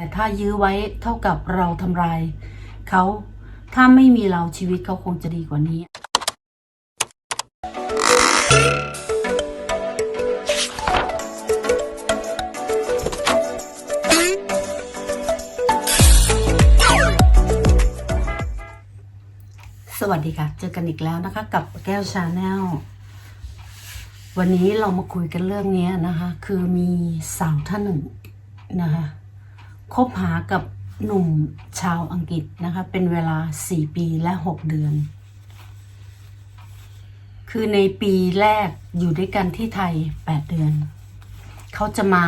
แต่ถ้ายื้อไว้เท่ากับเราทำลายเขาถ้าไม่มีเราชีวิตเขาคงจะดีกว่านี้ สวัสดีค่ะ เจอกันอีกแล้วนะคะ กับแก้วชาแนลวันนี้เรามาคุยกันเรื่องนี้นะคะ คือมีสาวท่านหนึ่งนะคะ คบหากับหนุ่มชาวอังกฤษนะคะ เป็นเวลา 4 ปีและ 6 เดือน คือในปีแรกอยู่ด้วยกันที่ไทย 8 เดือน เขาจะมา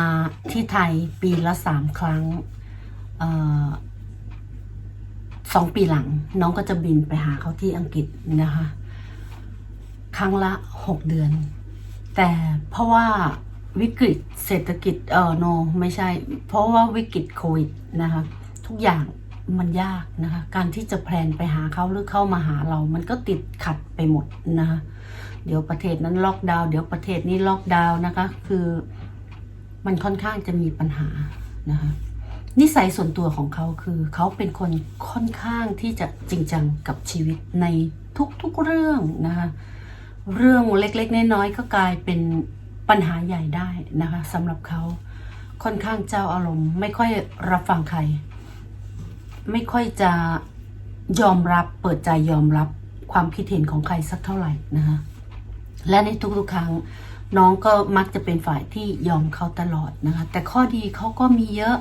ที่ไทยปีละสามครั้งออสองปีหลัง น้องก็จะบินไปหาเขาที่อังกฤษนะคะ ครั้งละหกเดือน แต่เพราะว่า วิกฤตเศรษฐกิจเออโน ไม่ใช่ เพราะว่าวิกฤตโควิดนะคะทุกอย่างมันยากนะคะ การที่จะแพลนไปหาเขาหรือเข้ามาหาเรา มันก็ติดขัดไปหมดนะคะเดี๋ยวประเทศนั้นล็อกดาวน์เดี๋ยวประเทศนี้ล็อกดาวน์นะคะ คือมันค่อนข้างจะมีปัญหานะคะนิสัยส่วนตัวของเขาคือเขาเป็นคนค่อนข้างที่จะจริงจังกับชีวิตในทุกๆเรื่องนะคะเรื่องเล็กๆน้อยๆก็กลายเป็น ปัญหาใหญ่ได้นะคะสำหรับเขาค่อนข้างเจ้าอารมณ์ ไม่ค่อยรับฟังใคร ไม่ค่อยจะยอมรับเปิดใจยอมรับความคิดเห็นของใครสักเท่าไหร่นะคะและในทุกๆครั้งน้องก็มักจะเป็นฝ่ายที่ยอมเขาตลอดนะคะ แต่ข้อดีเขาก็มีเยอะ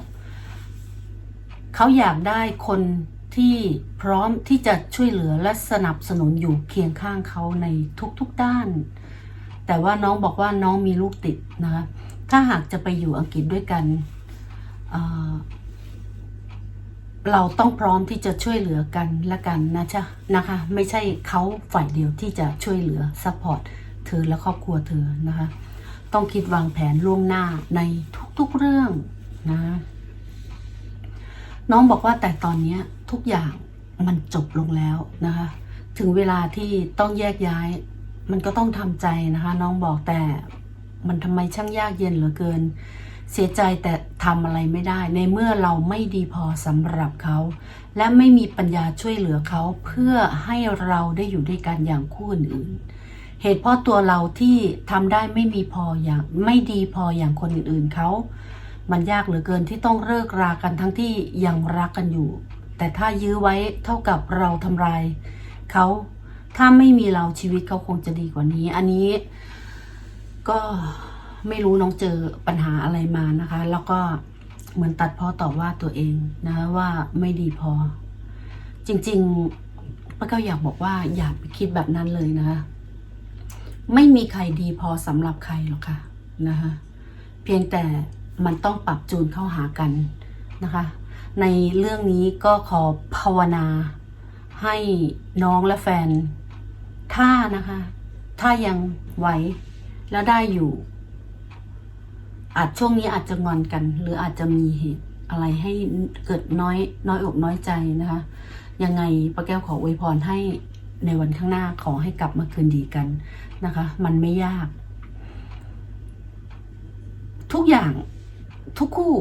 เขาอยากได้คนที่พร้อมที่จะช่วยเหลือและสนับสนุนอยู่เคียงข้างเขาในทุกๆด้าน แต่ว่าน้องบอกว่าน้องมีลูกติดนะคะถ้าหากจะไปอยู่อังกฤษด้วยกันเเราต้องพร้อมที่จะช่วยเหลือกันและกันนะจ๊ะนะคะ ไม่ใช่เขาฝ่ายเดียวที่จะช่วยเหลือซัพพอร์ตเธอและครอบครัวเธอนะคะ ต้องคิดวางแผนล่วงหน้าในทุกๆเรื่องนะ น้องบอกว่าแต่ตอนนี้ทุกอย่างมันจบลงแล้วนะคะ ถึงเวลาที่ต้องแยกย้าย มันก็ต้องทำใจนะคะ น้องบอกแต่มันทำไมช่างยากเย็นเหลือเกิน เสียใจแต่ทำอะไรไม่ได้ ในเมื่อเราไม่ดีพอสำหรับเขา และไม่มีปัญญาช่วยเหลือเขาเพื่อให้เราได้อยู่ด้วยกันอย่างคู่อื่นเหตุเพราะตัวเราที่ทำได้ไม่มีพออย่างไม่ดีพออย่างคนอื่นๆเขา มันยากเหลือเกินที่ต้องเลิกรากันทั้งที่ยังรักกันอยู่ แต่ถ้ายื้อไว้เท่ากับเราทำลายเขา ถ้าไม่มีเราชีวิตเขาคงจะดีกว่านี้ อันนี้ก็ไม่รู้น้องเจอปัญหาอะไรมานะคะ แล้วก็เหมือนตัดพ้อต่อว่าตัวเองนะคะว่าไม่ดีพอ จริงๆป้าก็อยากบอกว่าอย่าไปคิดแบบนั้นเลยนะคะไม่มีใครดีพอสำหรับใครหรอกค่ะนะคะเพียงแต่มันต้องปรับจูนเข้าหากันนะคะ ในเรื่องนี้ก็ขอภาวนาให้น้องและแฟน ถ้านะคะ ถ้ายังไหวแล้วได้อยู่ อาจช่วงนี้อาจจะงอนกัน หรืออาจจะมีเหตุอะไรให้เกิดน้อยน้อยอกน้อยใจนะคะ ยังไงป้าแก้วขออวยพรให้ในวันข้างหน้าขอให้กลับมาคืนดีกันนะคะ มันไม่ยาก ทุกอย่างทุกคู่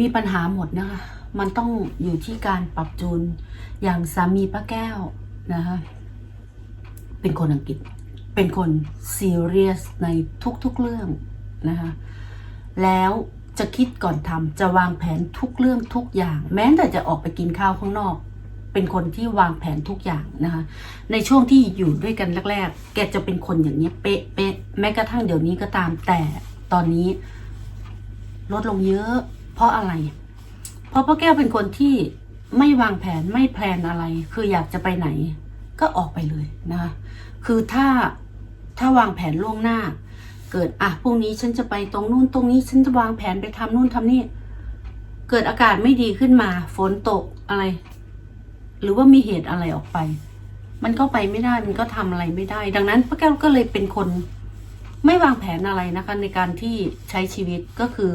มีปัญหาหมดนะคะ มันต้องอยู่ที่การปรับจูนอย่างสามีป้าแก้วนะคะ เป็นคนอังกฤษ เป็นคนซีเรียสในทุกๆเรื่องนะคะแล้วจะคิดก่อนทำจะวางแผนทุกเรื่องทุกอย่าง แม้แต่จะออกไปกินข้าวข้างนอก เป็นคนที่วางแผนทุกอย่างนะคะ ในช่วงที่อยู่ด้วยกันแรกๆ แกจะเป็นคนอย่างนี้ยเป๊ะเป๊ะแม้กระทั่งเดี๋ยวนี้ก็ตามแต่ตอนนี้ ลดลงเยอะ เพราะอะไร เพราะพ่อแก้วเป็นคนที่ไม่วางแผนไม่แพลนอะไร คืออยากจะไปไหน ก็ออกไปเลยนะคะคือถ้าถ้าวางแผนล่วงหน้า เกิดอะพรุ่งนี้ฉันจะไปตรงนู่นตรงนี้ฉันจะวางแผนไปทำนู่นทำนี่ เกิดอากาศไม่ดีขึ้นมา ฝนตกอะไร หรือว่ามีเหตุอะไรออกไป มันก็ไปไม่ได้มันก็ทำอะไรไม่ได้ ดังนั้นพ่อแก้วก็เลยเป็นคน ไม่วางแผนอะไรนะคะ ในการที่ใช้ชีวิตก็คือ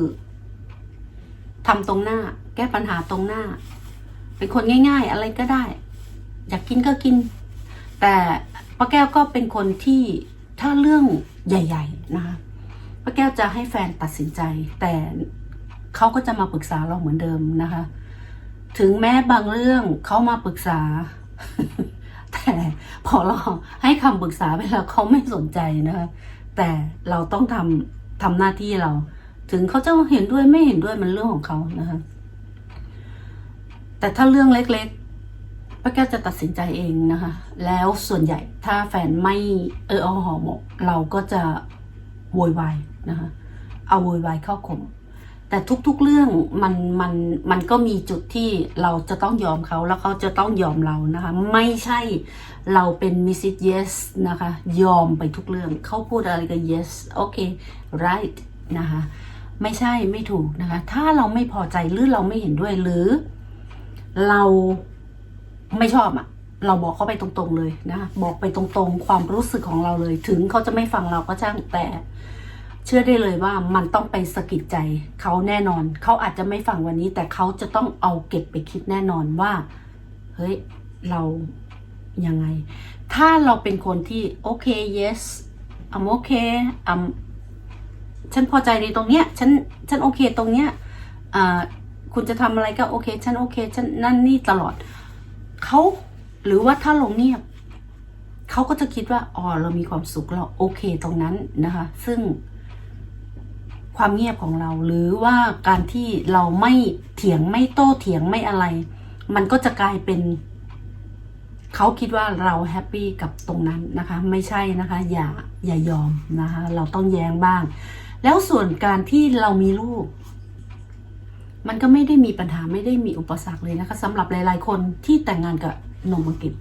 ทำตรงหน้า แก้ปัญหาตรงหน้า เป็นคนง่าย ๆ อะไรก็ได้ อยากกินก็กิน แต่ป้าแก้วก็เป็นคนที่ถ้าเรื่องใหญ่ ๆ นะคะป้าแก้วจะให้แฟนตัดสินใจ แต่เขาก็จะมาปรึกษาเราเหมือนเดิมนะคะ ถึงแม้บางเรื่องเขามาปรึกษา แต่พอเราให้คำปรึกษาไปแล้วเขาไม่สนใจนะคะแต่เราต้องทำทำหน้าที่เรา ถึงเขาจะเห็นด้วยไม่เห็นด้วยมันเรื่องของเขานะคะแต่ถ้าเรื่องเล็ก ป้าแก้วจะตัดสินใจเองนะคะ แล้วส่วนใหญ่ถ้าแฟนไม่เออเอาหอหมก เราก็จะโวยวายนะคะ เอาโวยวายเข้าข่มแต่ทุกๆเรื่องมันมันมันก็มีจุดที่เราจะต้องยอมเขาแล้วเขาจะต้องยอมเรานะคะ ไม่ใช่เราเป็นมิสซิส yes นะคะ ยอมไปทุกเรื่องเขาพูดอะไรก็ yes โอเค right นะคะไม่ใช่ไม่ถูกนะคะ ถ้าเราไม่พอใจหรือเราไม่เห็นด้วยหรือเรา ไม่ชอบอะเราบอกเขาไปตรงๆเลยนะคะบอกไปตรงๆ ความรู้สึกของเราเลย ถึงเขาจะไม่ฟังเราก็ช่างแต่ เชื่อได้เลยว่ามันต้องไปสะกิดใจเขาแน่นอน เขาอาจจะไม่ฟังวันนี้ แต่เขาจะต้องเอาเก็บไปคิดแน่นอนว่า เฮ้ย เรายังไง ถ้าเราเป็นคนที่โอเค yes I'm okay I'm ฉันพอใจในตรงเนี้ย ฉัน ฉันโอเคตรงเนี้ย อ่า คุณจะทำอะไรก็โอเค ฉันโอเค ฉันนั่นนี่ตลอด เขาหรือว่าถ้าลงเงียบเขาก็จะคิดว่าอ๋อเรามีความสุขเราโอเคตรงนั้นนะคะ ซึ่งความเงียบของเรา หรือว่าการที่เราไม่เถียงไม่โต้เถียงไม่อะไร มันก็จะกลายเป็นเขาคิดว่าเราแฮปปี้กับตรงนั้นนะคะ ไม่ใช่นะคะ อย่าอย่ายอมนะคะ เราต้องแย้งบ้าง แล้วส่วนการที่เรามีลูก มันก็ไม่ได้มีปัญหาไม่ได้มีอุปสรรคเลยนะคะสำหรับหลาย ๆ คนที่แต่งงานกับหนุ่มอังกฤษ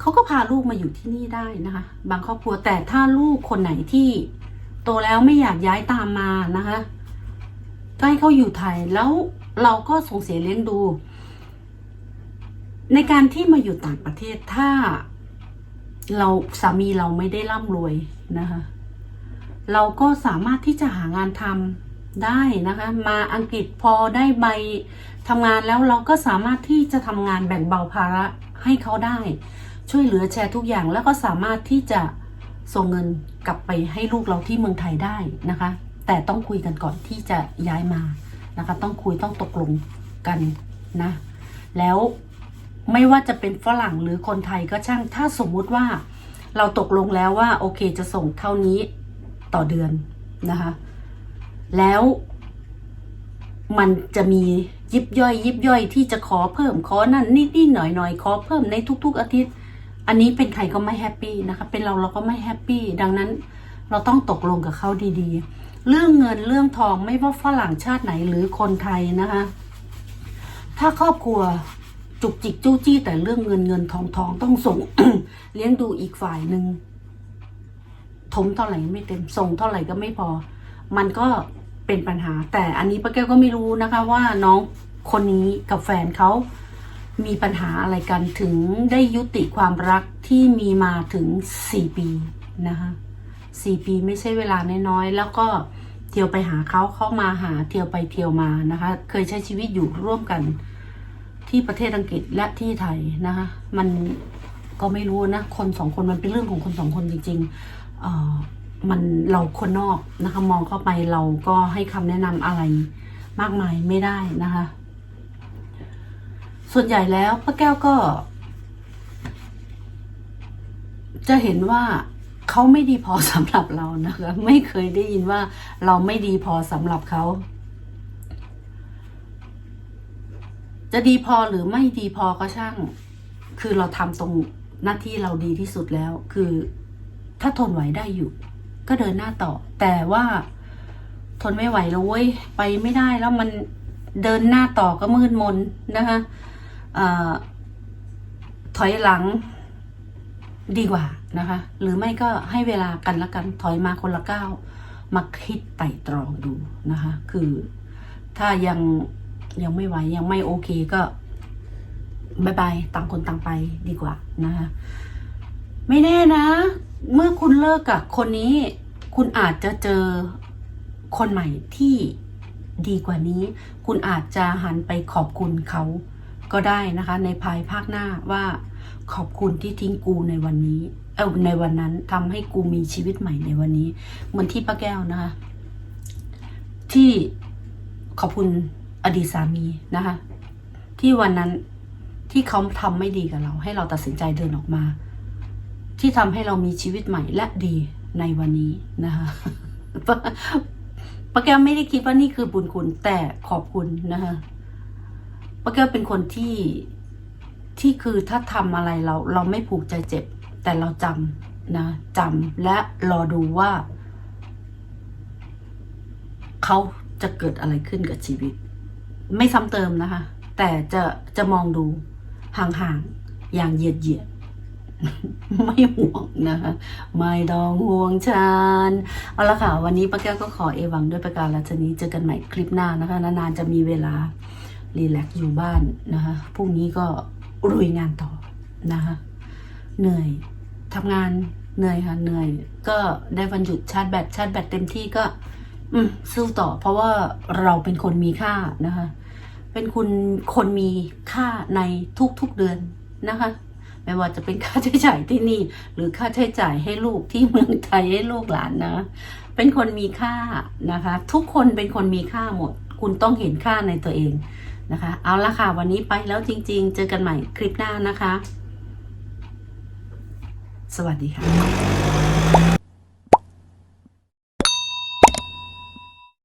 เขาก็พาลูกมาอยู่ที่นี่ได้นะคะ บางครอบครัวแต่ถ้าลูกคนไหนที่โตแล้วไม่อยากย้ายตามมานะคะก็ให้เขาอยู่ไทยแล้วเราก็ส่งเสียเลี้ยงดู ในการที่มาอยู่ต่างประเทศถ้าเราสามีเราไม่ได้ร่ำรวยนะคะ เราก็สามารถที่จะหางานทำ ได้นะคะ มาอังกฤษพอได้ใบทำงานแล้วเราก็สามารถที่จะทำงานแบ่งเบาภาระให้เขาได้ ช่วยเหลือแชร์ทุกอย่างแล้วก็สามารถที่จะส่งเงินกลับไปให้ลูกเราที่เมืองไทยได้นะคะ แต่ต้องคุยกันก่อนที่จะย้ายมานะคะ ต้องคุยต้องตกลงกันนะ แล้วไม่ว่าจะเป็นฝรั่งหรือคนไทยก็ช่างถ้าสมมุติว่าเราตกลงแล้วว่าโอเคจะส่งเท่านี้ต่อเดือนนะคะ แล้วมันจะมียิบย่อย ยิบย่อยที่จะขอเพิ่มขอนั่นนิดนิดหน่อยหน่อยขอเพิ่มในทุก ๆ อาทิตย์ อันนี้เป็นใครก็ไม่แฮปปี้นะคะ เป็นเราเราก็ไม่แฮปปี้ดังนั้นเราต้องตกลงกับเขาดีๆ เรื่องเงินเรื่องทองไม่ว่าฝรั่งชาติไหนหรือคนไทยนะคะ ถ้าครอบครัวจุกจิกจู้จี้ แต่เรื่องเงินเงินทองทองต้องส่งเลี้ยงดูอีกฝ่ายหนึ่งทมเท่าไหร่ไม่เต็มส่งเท่าไหร่ก็ไม่พอ มันก็ เป็นปัญหา แต่อันนี้ป้าแก้วก็ไม่รู้นะคะว่าน้องคนนี้กับแฟนเขามีปัญหาอะไรกันถึงได้ยุติความรักที่มีมาถึงสี่ปีนะคะสี่ปีไม่ใช่เวลาน้อยๆ แล้วก็เที่ยวไปหาเขาเข้ามาหาเที่ยวไปเที่ยวมานะคะ เคยใช้ชีวิตอยู่ร่วมกันที่ประเทศอังกฤษและที่ไทยนะคะ มันก็ไม่รู้นะ คนสองคนมันเป็นเรื่องของคนสองคนจริงๆเออ มันเราคนนอกนะคะ มองเข้าไปเราก็ให้คำแนะนำอะไรมากมายไม่ได้นะคะ ส่วนใหญ่แล้วป้าแก้วก็ จะเห็นว่าเขาไม่ดีพอสำหรับเรานะคะ ไม่เคยได้ยินว่าเราไม่ดีพอสำหรับเขาจะดีพอหรือไม่ดีพอก็ช่าง คือเราทำตรงหน้าที่เราดีที่สุดแล้ว คือถ้าทนไหวได้อยู่ ก็เดินหน้าต่อ แต่ว่าทนไม่ไหวแล้วเว้ยไปไม่ได้แล้วมันเดินหน้าต่อก็มืดมนนะคะออถอยหลังดีกว่านะคะ หรือไม่ก็ให้เวลากันละกันถอยมาคนละก้าวมาคิดไต่ตรองดูนะคะ คือถ้ายังยังไม่ไหวยังไม่โอเคก็บายบายต่างคนต่างไปดีกว่านะคะ ไม่แน่นะ เมื่อคุณเลิกกับคนนี้ คุณอาจจะเจอคนใหม่ที่ดีกว่านี้ คุณอาจจะหันไปขอบคุณเขาก็ได้นะคะ ในภายภาคหน้าว่าขอบคุณที่ทิ้งกูในวันนี้ เออในวันนั้นทำให้กูมีชีวิตใหม่ในวันนี้ เหมือนที่ป้าแก้วนะคะ ที่ขอบคุณอดีตสามีนะคะ ที่วันนั้นที่เขาทำไม่ดีกับเรา ให้เราตัดสินใจเดินออกมา ที่ทำให้เรามีชีวิตใหม่และดีในวันนี้นะคะป้าแก้วไม่ได้คิดว่านี่คือบุญคุณแต่ขอบคุณนะคะป้าแก้วเป็นคนที่ที่คือถ้าทำอะไรเรา เราไม่ผูกใจเจ็บ แต่เราจำนะจำและรอดูว่า เขาจะเกิดอะไรขึ้นกับชีวิต ไม่ซ้ำเติมนะคะ แต่จะจะมองดูห่างๆอย่างเหยียดเหยียด ไม่ห่วงนะคะ ไม่ต้องห่วงฉัน เอาละค่ะ วันนี้ป้าแก้วก็ขอเอวังด้วยประการราชนี้เจอกันใหม่คลิปหน้านะคะ นานๆจะมีเวลา รีแลกซ์อยู่บ้านนะคะพรุ่งนี้ก็รุยงานต่อนะคะ เหนื่อยทำงานเหนื่อยค่ะเหนื่อย ก็ได้วันหยุดชาร์จแบตชาร์จแบตเต็มที่ก็ อืมสู้ต่อ เพราะว่าเราเป็นคนมีค่านะคะ เป็นคุณคนมีค่าในทุกๆเดือนนะคะ ไม่ว่าจะเป็นค่าใช้จ่ายที่นี่ หรือค่าใช้จ่ายให้ลูกที่เมืองไทยให้ลูกหลานนะ เป็นคนมีค่านะคะ ทุกคนเป็นคนมีค่าหมด คุณต้องเห็นค่าในตัวเองนะคะ เอาละค่ะ วันนี้ไปแล้วจริง ๆ เจอกันใหม่คลิปหน้านะคะ สวัสดีค่ะ